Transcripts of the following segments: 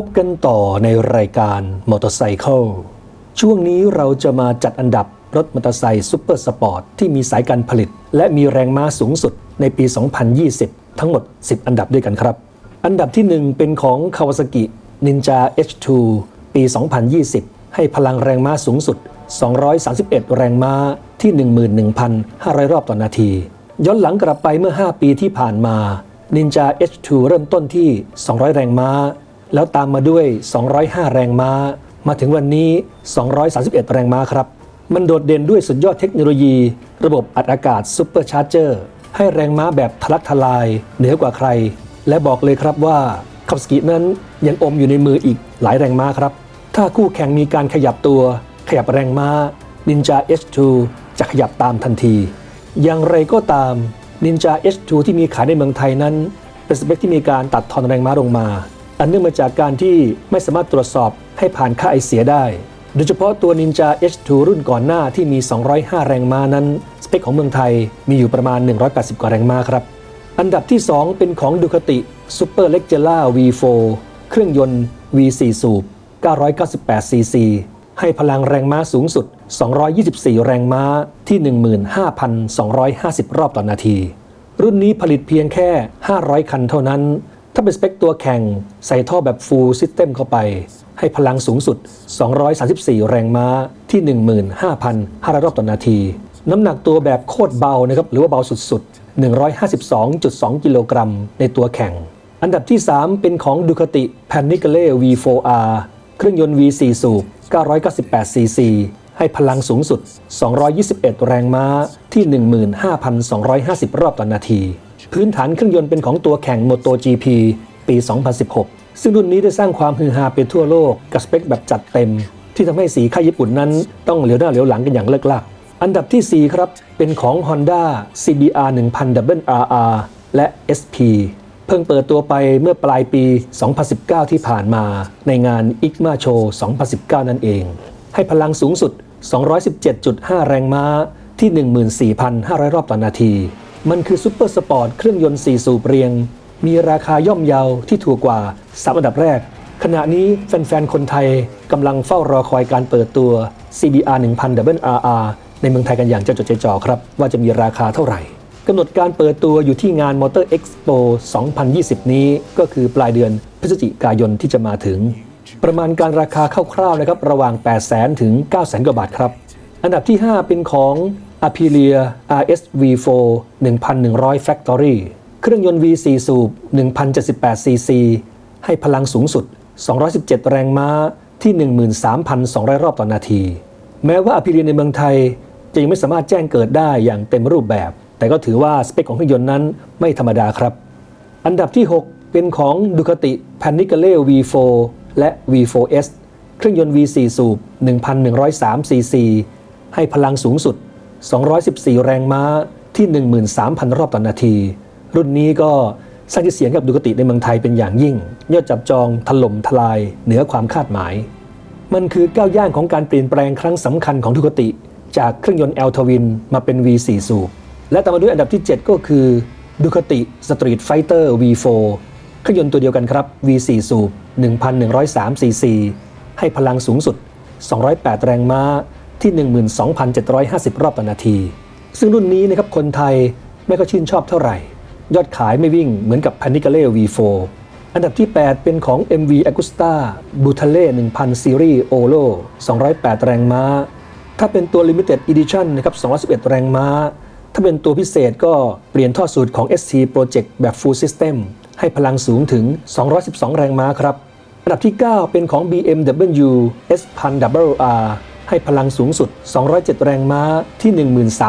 พบกันต่อในรายการมอเตอร์ไซค์ช่วงนี้เราจะมาจัดอันดับรถมอเตอร์ไซค์ซูเปอร์สปอร์ตที่มีสายการผลิต และมีแรงม้าสูงสุดในปี 2020 ทั้งหมด 10 อันดับด้วยกันครับ อันดับที่ 1 เป็นของ Kawasaki Ninja H2 ปี 2020 ให้พลังแรงม้าสูงสุด 231 แรงม้าที่ 11,500 รอบต่อนนาที ย้อนหลังกลับไปเมื่อ 5 ปีที่ผ่านมา Ninja H2 เริ่มต้นที่ 200 แรงม้า แล้วตามมาด้วย 205 แรงม้า มาถึงวันนี้ 231 แรงม้าครับ มันโดดเด่นด้วยสุดยอดเทคโนโลยี ระบบอัดอากาศซูเปอร์ชาร์เจอร์ให้แรงม้าแบบทะลักทลายเหนือกว่าใคร และบอกเลยครับว่าคับสกินั้นยังอมอยู่ในมืออีกหลายแรงม้าครับ ถ้าคู่แข่งมีการขยับตัว ขยับแรงม้า Ninja H2 จะขยับตามทันที อย่างไรก็ตาม Ninja H2 ที่มีขายในเมืองไทยนั้นเป็นสเปคที่มีการตัดทอนแรงม้าลงมา อันเนื่องมาจากการที่ไม่สามารถตรวจสอบให้ผ่านค่าไอเสียได้ โดยเฉพาะตัว Ninja H2 รุ่นก่อนหน้าที่มี 205 แรงม้านั้น สเปคของเมืองไทยมีอยู่ประมาณ 180 กว่าแรงม้าครับ อันดับที่ 2 เป็นของ Ducati Super l e g e r a V4 เครื่องยนต์ V4 สูบ 998 cc ให้พลังแรงม้าสูงสุด 224 แรงม้าที่ 15,250 รอบต่อนนาที รุ่นนี้ผลิตเพียงแค่ 500 คันเท่านั้น ถ้าเป็นสเปคตัวแข่งใส่ท่อแบบ Full System เข้าไป ให้พลังสูงสุด 234 แรงม้าที่ 15,500 รอบต่อนนาที น้ำหนักตัวแบบโคตรเบานะครับหรือว่าเบาสุดๆ 152.2 กิโลกรัมในตัวแข่ง อันดับที่ 3 เป็นของ Ducati Panigale V4R เครื่องยนต์ V4 สูบ 998 cc ให้พลังสูงสุด 221 แรงม้าที่ 15,250 รอบต่อนนาที พื้นฐานเครื่องยนต์เป็นของตัวแข่ง MotoGP ปี 2016 ซึ่งรุ่นนี้ได้สร้างความฮือฮาไปทั่วโลกกับสเปคแบบจัดเต็ม ที่ทำให้สีค่ายญี่ปุ่นนั้น ต้องเหลียวหน้าเหลียวหลังกันอย่างเลิกลัก อันดับที่ 4 ครับ เป็นของ Honda CBR 1000 WRR และ SP เพิ่งเปิดตัวไปเมื่อปลายปี 2019 ที่ผ่านมา ในงาน ICMA Show 2019 นั่นเอง ให้พลังสูงสุด 217.5 แรงม้าที่ 14,500 รอบต่อนนาที มันคือซูเปอร์สปอร์ตเครื่องยนต์4สูบเรียง มีราคาย่อมเยาที่ถูกกว่า3อันดับแรก ขณะนี้แฟนๆ คนไทยกำลังเฝ้ารอคอยการเปิดตัว CBR 1000 WRR ในเมืองไทยกันอย่างจะจดใจจ่อครับ ว่าจะมีราคาเท่าไหร่กำหนดการเปิดตัวอยู่ที่งาน Motor Expo 2020 นี้ก็คือปลายเดือนพฤศจิกายนที่จะมาถึง ประมาณการราคาคร่าวๆนะครับระหว่าง 800,000 ถึง 900,000 กว่าบาทครับ อันดับที่ 5 เป็นของ Aprilia RSV4 1100 Factory เครื่องยนต์ V4 สูบ 1078 cc ให้พลังสูงสุด 217 แรงม้าที่ 13,200 รอบต่อนนาที แม้ว่า Aprilia ในเมืองไทย จะยังไม่สามารถแจ้งเกิดได้อย่างเต็มรูปแบบ แต่ก็ถือว่าสเปคของเครื่องยนต์นั้นไม่ธรรมดาครับ อันดับที่ 6 เป็นของ Ducati Panigale V4 และ V4S เครื่องยนต์ V4 สูบ 1,103 cc ให้พลังสูงสุด 214 แรงม้าที่ 13,000 รอบต่อนนาที รุ่นนี้ก็สร้างชื่อเสียงกับดูกติในเมืองไทยเป็นอย่างยิ่ง ยอดจับจองถล่มทลาย เหนือความคาดหมาย มันคือก้าวย่างของการเปลี่ยนแปลงครั้งสำคัญของดูกติ จากเครื่องยนต์แอลทวินมาเป็น V4 สูบและตามมาด้วยอันดับที่ 7 ก็คือดูคติสตรีทไฟเตอร์ V4 เครื่องยนต์ตัวเดียวกันครับ V4 สูบ 1,103 cc ให้พลังสูงสุด 208 แรงม้า ที่ 12,750 รอบต่อนาที ซึ่งรุ่นนี้นะครับคนไทยไม่ก็ชื่นชอบเท่าไหร่ ยอดขายไม่วิ่งเหมือนกับ p a n i c a l e V4 อันดับที่ 8 เป็นของ MV Agusta b u t a l e 1000 Series Olo 208 แรงม้า ถ้าเป็นตัว Limited Edition นะครับ211 แรงม้า ถ้าเป็นตัวพิเศษก็เปลี่ยนท่อสูตรของ ST Project แบบ Full System ให้พลังสูงถึง 212 แรงม้าครับ อันดับที่ 9 เป็นของ BMW S1000 WR ให้พลังสูงสุด 207 แรงม้าที่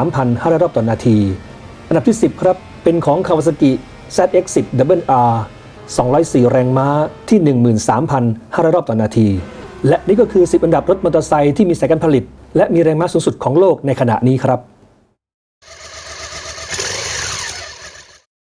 13,500 รอบต่อนาที อันดับที่ 10 ครับ เป็นของ Kawasaki ZX10 WR 204 แรงม้าที่ 13,500 รอบต่อนาที และนี่ก็คือ 10 อันดับรถมอเตอร์ไซค์ที่มีสายการผลิต และมีแรงม้าสูงสุดของโลกในขณะนี้ครับ